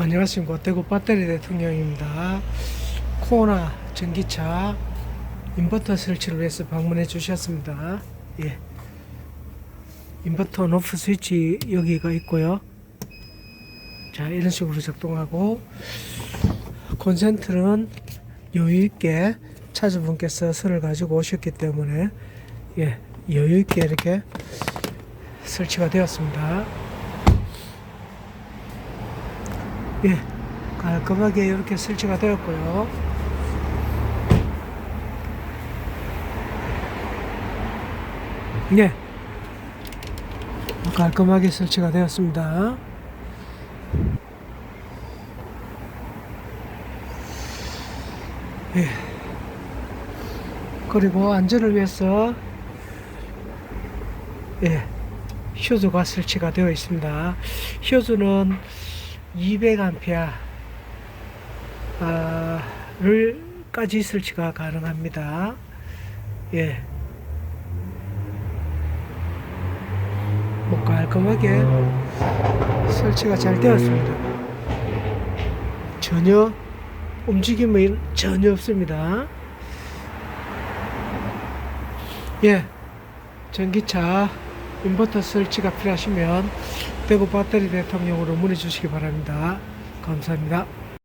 안녕하십니까 대구 배터리 대통령입니다. 코로나 전기차 인버터 설치를 위해서 방문해 주셨습니다. 예. 인버터 노프 스위치 여기가 있고요. 자 이런 식으로 작동하고 콘센트는 여유 있게 차주분께서 선을 가지고 오셨기 때문에 예 여유 있게 이렇게 설치가 되었습니다. 예, 깔끔하게 이렇게 설치가 되었고요. 예, 깔끔하게 설치가 되었습니다. 예, 그리고 안전을 위해서 예, 휴즈가 설치가 되어 있습니다. 휴즈는 200A 를,까지 설치가 가능합니다. 예. 뭐 깔끔하게 설치가 잘 되었습니다. 전혀 움직임이 전혀 없습니다. 예. 전기차 인버터 설치가 필요하시면 대구 배터리 대통령으로 문의 주시기 바랍니다. 감사합니다.